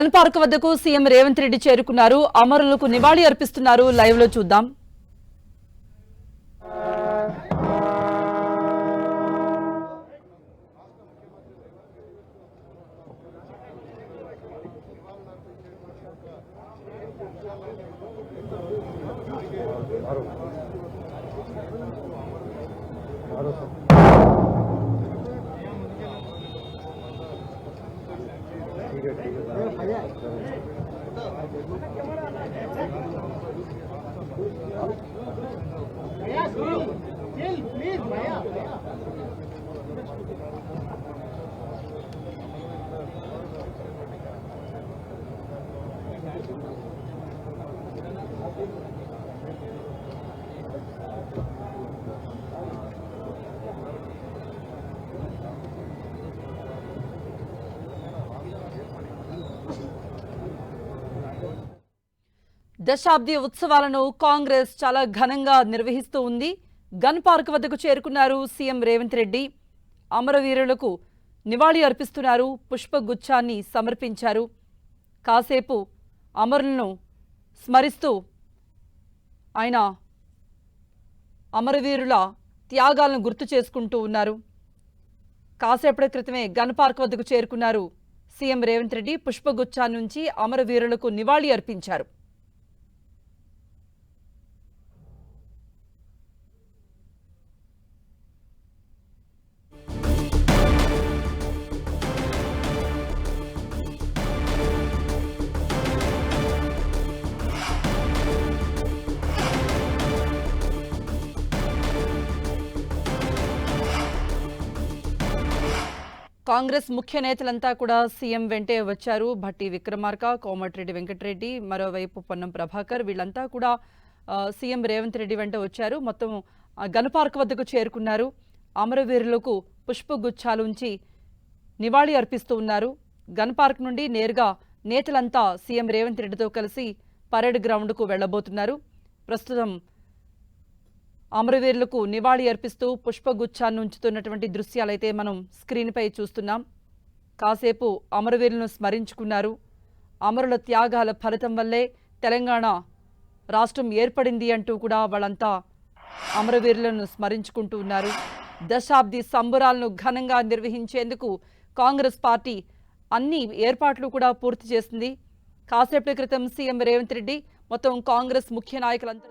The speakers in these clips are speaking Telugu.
గన్ పార్క్ వద్దకు సీఎం రేవంత్ రెడ్డి చేరుకున్నారు. అమరులకు నివాళి అర్పిస్తున్నారు. లైవ్లో చూద్దాం. దశాబ్ది ఉత్సవాలను కాంగ్రెస్ చాలా ఘనంగా నిర్వహిస్తూ ఉంది. గన్ పార్క్ వద్దకు చేరుకున్నారు సీఎం రేవంత్ రెడ్డి. అమరవీరులకు నివాళి అర్పిస్తున్నారు పుష్పగుచ్చాన్ని సమర్పించారు. కాసేపు అమరులను స్మరిస్తూ ఆయన అమరవీరుల త్యాగాలను గుర్తు చేసుకుంటూ ఉన్నారు. కాసేపటి క్రితమే గన్ పార్క్ వద్దకు చేరుకున్నారు సీఎం రేవంత్ రెడ్డి. పుష్పగుచ్చా నుంచి అమరవీరులకు నివాళి అర్పించారు. కాంగ్రెస్ ముఖ్య నేతలంతా కూడా సీఎం వెంటే వచ్చారు. భట్టి విక్రమార్క కోమటిరెడ్డి వెంకటరెడ్డి మరోవైపు పొన్నం ప్రభాకర్ వీళ్ళంతా కూడా సీఎం రేవంత్ రెడ్డి వెంట వచ్చారు. మొత్తం గన్పార్క్ వద్దకు చేరుకున్నారు. అమరవీరులకు పుష్పగుచ్చాలు ఉంచి నివాళి అర్పిస్తూ ఉన్నారు. గన్పార్క్ నుండి నేరుగా నేతలంతా సీఎం రేవంత్ రెడ్డితో కలిసి పరేడ్ గ్రౌండ్కు వెళ్ళబోతున్నారు ప్రస్తుతం అమరవీరులకు నివాళి అర్పిస్తూ పుష్పగుచ్చాన్ని ఉంచుతున్నటువంటి దృశ్యాలైతే మనం స్క్రీన్పై చూస్తున్నాం. కాసేపు అమరవీరులను స్మరించుకున్నారు. అమరుల త్యాగాల ఫలితం వల్లే తెలంగాణ రాష్ట్రం ఏర్పడింది అంటూ కూడా వాళ్ళంతా అమరవీరులను స్మరించుకుంటూ ఉన్నారు. దశాబ్ది సంబురాలను ఘనంగా నిర్వహించేందుకు కాంగ్రెస్ పార్టీ అన్ని ఏర్పాట్లు కూడా పూర్తి చేసింది. కాసేపటి క్రితం సీఎం రేవంత్ రెడ్డి మొత్తం కాంగ్రెస్ ముఖ్య నాయకులంతా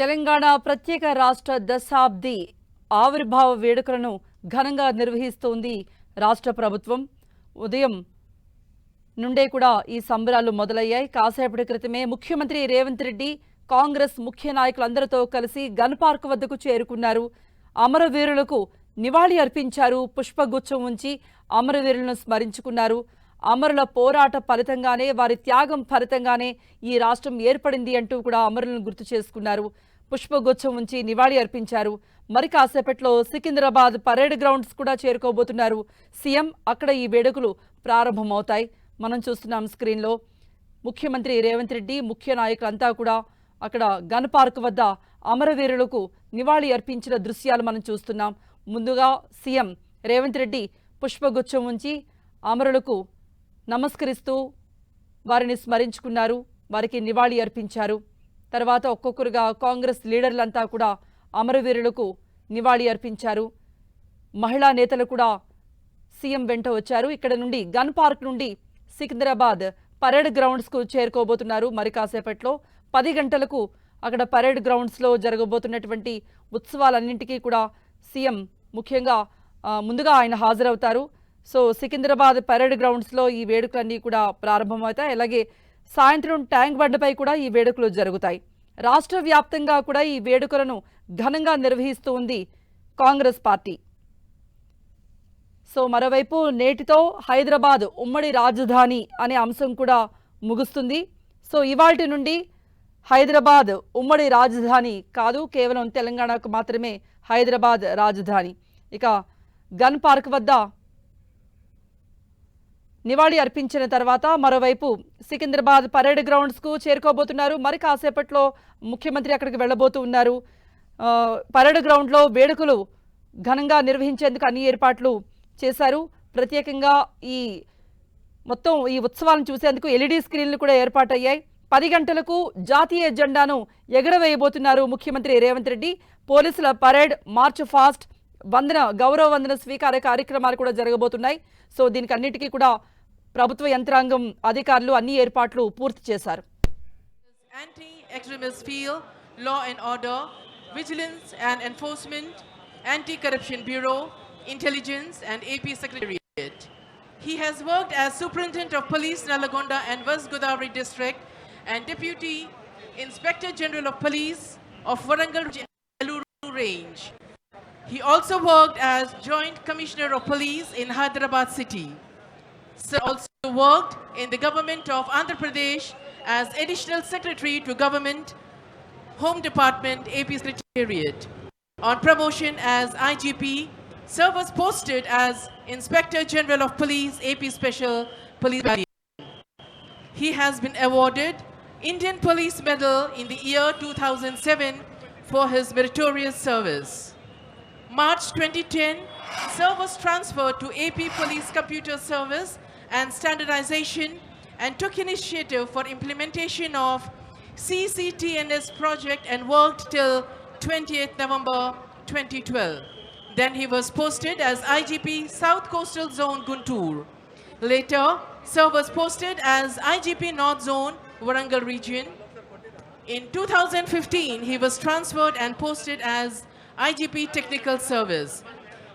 తెలంగాణ ప్రత్యేక రాష్ట్ర దశాబ్ది ఆవిర్భావ వేడుకలను ఘనంగా నిర్వహిస్తోంది రాష్ట్ర ప్రభుత్వం. ఉదయం నుండే కూడా ఈ సంబరాలు మొదలయ్యాయి. కాసేపటి క్రితమే ముఖ్యమంత్రి రేవంత్ రెడ్డి కాంగ్రెస్ ముఖ్య నాయకులందరితో కలిసి గన్ పార్క్ వద్దకు చేరుకున్నారు. అమరవీరులకు నివాళి అర్పించారు పుష్పగుచ్చం ఉంచి అమరవీరులను స్మరించుకున్నారు. అమరుల పోరాట ఫలితంగానే వారి త్యాగం ఫలితంగానే ఈ రాష్ట్రం ఏర్పడింది అంటూ కూడా అమరులను గుర్తు చేసుకున్నారు. పుష్పగుచ్చం ఉంచి నివాళి అర్పించారు. మరి కాసేపట్లో సికింద్రాబాద్ పరేడ్ గ్రౌండ్స్ కూడా చేరుకోబోతున్నారు. సీఎం అక్కడ ఈ వేడుకలు ప్రారంభమవుతాయి. మనం చూస్తున్నాం స్క్రీన్లో ముఖ్యమంత్రి రేవంత్ రెడ్డి ముఖ్య నాయకులంతా కూడా అక్కడ గన్ పార్క్ వద్ద అమరవీరులకు నివాళి అర్పించిన దృశ్యాలు మనం చూస్తున్నాం. ముందుగా సీఎం రేవంత్ రెడ్డి పుష్పగుచ్చం ఉంచి అమరులకు నమస్కరిస్తూ వారిని స్మరించుకున్నారు. వారికి నివాళి అర్పించారు. తర్వాత ఒక్కొక్కరుగా కాంగ్రెస్ లీడర్లంతా కూడా అమరవీరులకు నివాళి అర్పించారు. మహిళా నేతలు కూడా సీఎం వెంట వచ్చారు. ఇక్కడ నుండి గన్ పార్క్ నుండి సికింద్రాబాద్ పరేడ్ గ్రౌండ్స్కు చేరుకోబోతున్నారు. మరి కాసేపట్లో పది గంటలకు అక్కడ పరేడ్ గ్రౌండ్స్లో జరగబోతున్నటువంటి ఉత్సవాలన్నింటికీ కూడా సీఎం ముఖ్యంగా ముందుగా ఆయన హాజరవుతారు. సో సికింద్రాబాద్ పరేడ్ గ్రౌండ్స్లో ఈ వేడుకలన్నీ కూడా ప్రారంభమవుతాయి. అలాగే సాయంత్రం ట్యాంక్ బండ్పై కూడా ఈ వేడుకలు జరుగుతాయి. రాష్ట్ర వ్యాప్తంగా కూడా ఈ వేడుకలను ఘనంగా నిర్వహిస్తూ ఉంది కాంగ్రెస్ పార్టీ. సో మరోవైపు నేటితో హైదరాబాద్ ఉమ్మడి రాజధాని అనే అంశం కూడా ముగుస్తుంది. సో ఇవాటి నుండి హైదరాబాద్ ఉమ్మడి రాజధాని కాదు కేవలం తెలంగాణకు మాత్రమే హైదరాబాద్ రాజధాని. ఇక గన్ పార్క్ వద్ద నివాళి అర్పించిన తర్వాత మరోవైపు సికింద్రాబాద్ పరేడ్ గ్రౌండ్స్కు చేరుకోబోతున్నారు. మరి కాసేపట్లో ముఖ్యమంత్రి అక్కడికి వెళ్ళబోతూ ఉన్నారు. ఆ, పరేడ్ గ్రౌండ్లో వేడుకలు ఘనంగా నిర్వహించేందుకు అన్ని ఏర్పాట్లు చేశారు. ప్రత్యేకంగా ఈ మొత్తం ఈ ఉత్సవాలను చూసేందుకు ఎల్ఈడి స్క్రీన్లు కూడా ఏర్పాటయ్యాయి. పది గంటలకు జాతీయ జెండాను ఎగరవేయబోతున్నారు ముఖ్యమంత్రి రేవంత్ రెడ్డి. పోలీసుల పరేడ్ మార్చ్ ఫాస్ట్ వందన గౌరవ వందన స్వీకార కార్యక్రమాలు కూడా జరగబోతున్నాయి సో దీనికి అన్నిటికీ కూడా ప్రభుత్వ యంత్రాంగం అధికారులు అన్ని ఏర్పాట్లు పూర్తి చేశారు anti-extremist field, law and order, vigilance and enforcement, anti-corruption bureau, intelligence and AP secretariat. He has worked as superintendent of police Nalagonda and West Godavari district and deputy inspector general of police of Warangal J- Eluru range. He also worked as joint commissioner of police in Hyderabad city. Also worked in the government of Andhra Pradesh as additional secretary to government, home department, AP secretariat. On promotion as IGP, Sir was posted as Inspector General of Police, AP Special Police Battalion. He has been awarded Indian Police Medal in the year 2007 for his meritorious service. March 2010, Sir was transferred to AP Police Computer Service and Standardization and took initiative for implementation of CCTNS project and worked till 28th November 2012. Then he was posted as IGP South Coastal Zone Guntur. Later, Sir was posted as IGP North Zone Warangal region. In 2015, he was transferred and posted as IGP Technical Service.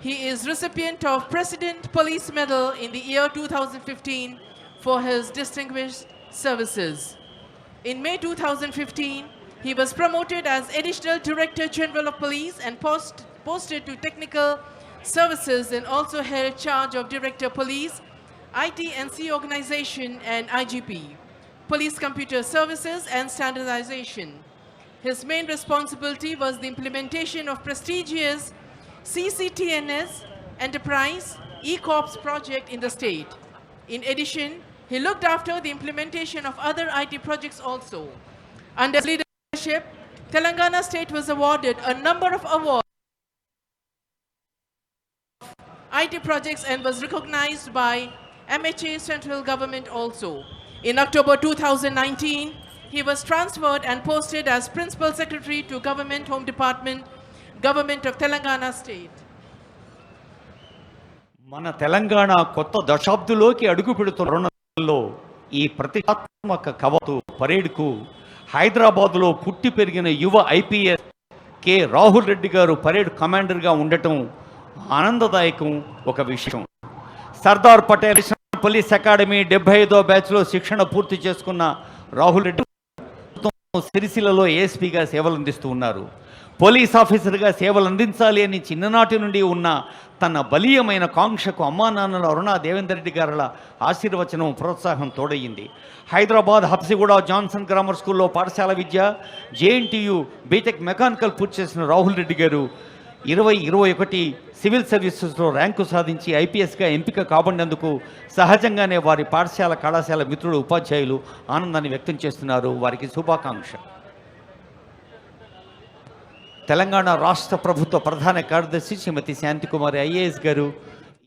He is recipient of President Police Medal in the year 2015 for his distinguished services. In May 2015, he was promoted as Additional Director General of Police and post, posted to Technical Services and also held charge of Director Police, IT&C Organization and IGP, Police Computer Services and Standardization. His main responsibility was the implementation of prestigious CCTNS Enterprise eCorps project in the state. In addition, he looked after the implementation of other IT projects also. Under his leadership, Telangana state was awarded a number of awards IT projects and was recognized by MHA central government also. In October 2019, he was transferred and posted as Principal Secretary to Government Home Department, Government of Telangana State. మన తెలంగాణ కొత్త దశాబ్దిలోకి అడుగు పెడుతున్న తరుణంలో ఈ ప్రతిష్టాత్మక కవతు పరేడ్కు హైదరాబాద్లో పుట్టి పెరిగిన యువ ఐపీఎస్ కె రాహుల్ రెడ్డి గారు పరేడ్ కమాండర్గా ఉండటం ఆనందదాయకం ఒక విషయం సర్దార్ పటేల్ పోలీస్ అకాడమీ డెబ్బై ఐదో బ్యాచ్లో శిక్షణ పూర్తి చేసుకున్న రాహుల్ రెడ్డి సిరిసిల్లలో ఏఎస్పీగా సేవలు అందిస్తూ ఉన్నారు. పోలీస్ ఆఫీసర్గా సేవలు అందించాలి అని చిన్ననాటి నుండి ఉన్న తన బలీయమైన కాంక్షకు అమ్మా నాన్నల అరుణ దేవేందర్ రెడ్డి గారుల ఆశీర్వచనం ప్రోత్సాహం తోడయ్యింది హైదరాబాద్ హబ్సిగూడ జాన్సన్ గ్రామర్ స్కూల్లో పాఠశాల విద్య జేఎన్టీయు బీటెక్ మెకానికల్ పూర్తి చేసిన రాహుల్ రెడ్డి గారు ఇరవై ఇరవై ఒకటి సివిల్ సర్వీసెస్లో ర్యాంకు సాధించి ఐపీఎస్గా ఎంపిక కాబడినందుకు సహజంగానే వారి పాఠశాల కళాశాల మిత్రులు ఉపాధ్యాయులు ఆనందాన్ని వ్యక్తం చేస్తున్నారు. వారికి శుభాకాంక్ష. తెలంగాణ రాష్ట్ర ప్రభుత్వ ప్రధాన కార్యదర్శి శ్రీమతి శాంతికుమారి ఐఏఎస్ గారు